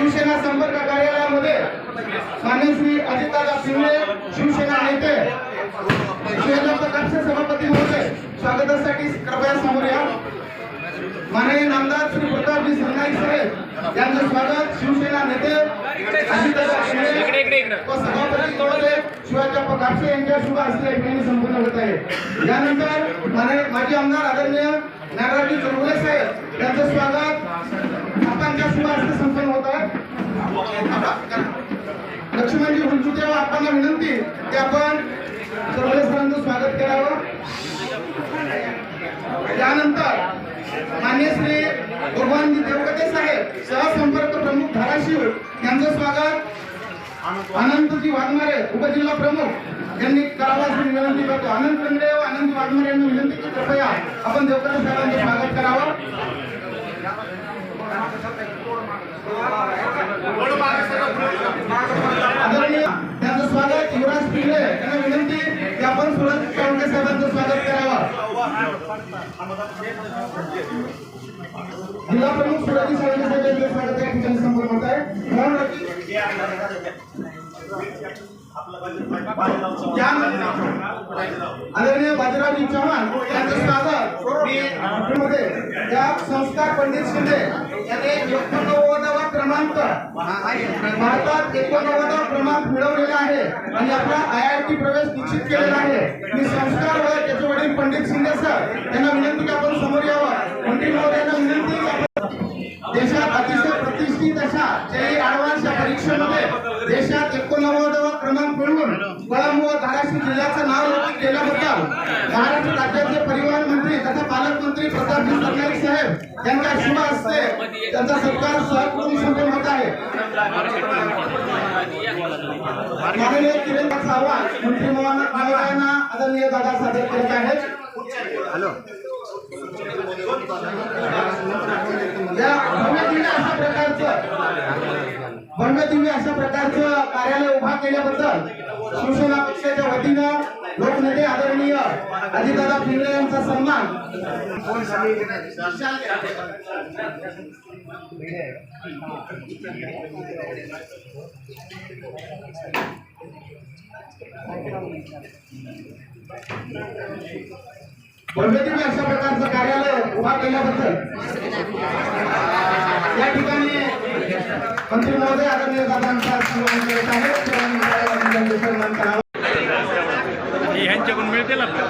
शिवसेना संपर्क कार्यालयामध्ये मान्य श्री अजितदादा शिंदे शिवसेना नेते सभापती महोदय स्वागतासाठी कृपया समोर या. माननीय नामदार श्री प्रतापजी सरनाईक साहेब यांचं स्वागत. शिवसेना नेते अजितदादा शिंदे व सभापती महोदय शिवाजीप्पा कापसे यांच्या शुभ हस्ते यांनी संपूर्ण होत आहे. यानंतर माजी आमदार आदरणीय नागराजी चौगुले साहेब यांचं स्वागत. आपणच्या शुभ हस्ते संपन्न होत आहे लक्ष्मणजी हुलचुते व आपल्याला विनंती की आपण चौगुले स्वागत करावं. त्यानंतर मान्य श्री भगवानजी देवकते साहेब सहसंपर्क प्रमुख धाराशिव यांचं स्वागत. अनंतजी वाघमारे उपजिल्हा प्रमुख यांनी करावा अशी विनंती करतो. अनंत कंगडे व आनंद वाघमारे यांनी विनंती की कृपया आपण देवकते साहेबांचं स्वागत करावं आदरणीय त्यांचं स्वागत युवराज पिंगळे यांना विनंती की आपण सुरज चौके साहेबांचं स्वागत करावं जिल्हा प्रमुख शिवाजी सावंत साहेब यांचं स्वागत या ठिकाणी संपूर्ण होत आहे. मोहन राठी आदरणीय बाजीरावजी चव्हाण यांचं स्वागत मध्ये या संस्कार पंडित शिंदे यांनी एकोणनव्वदावा क्रमांक भारतात एकोणनव्वदावा क्रमांक मिळवलेला आहे आणि आपला आय आय टी प्रवेश निश्चित केलेला आहे. मी संस्कार व त्याचे वडील पंडित शिंदे सर यांना विनंती की आपण समोर यावं मंत्री महोदयांना विनंती की आपण देशात अतिशय प्रतिष्ठित अशा जेई ऍडव्हान्स या परीक्षेमध्ये देशात एकोणनव्वदावा क्रमांक मिळवून कळंब व धाराशिव जिल्ह्याचं नाव नोंदणी केल्याबद्दल महाराष्ट्र राज्याचे परिवहन मंत्री तथा पालकमंत्री प्रतापजी सरनाईक साहेब यांच्या शुभ हस्ते त्यांचा सत्कार सहकुटुंब संपन्न होत आहे. माननीय किरण सावंत मंत्री महोदयांना आदरणीय दादा सादर करत आहेत. या भव्य दिव्य अशा प्रकारचं भव्य दिव्य अशा प्रकारचं कार्यालय उभा केल्याबद्दल शिवसेना पक्षाच्या वतीनं लोकनेते आदरणीय अजितदादा पिंगळे यांचा सन्मान. भव्य अशा प्रकारचं कार्यालय उभा केल्याबद्दल. या ठिकाणी मंत्री महोदय आदरणीय दादांचा सन्मान करत आहेत. सन्मान करावा. তেলাপিয়া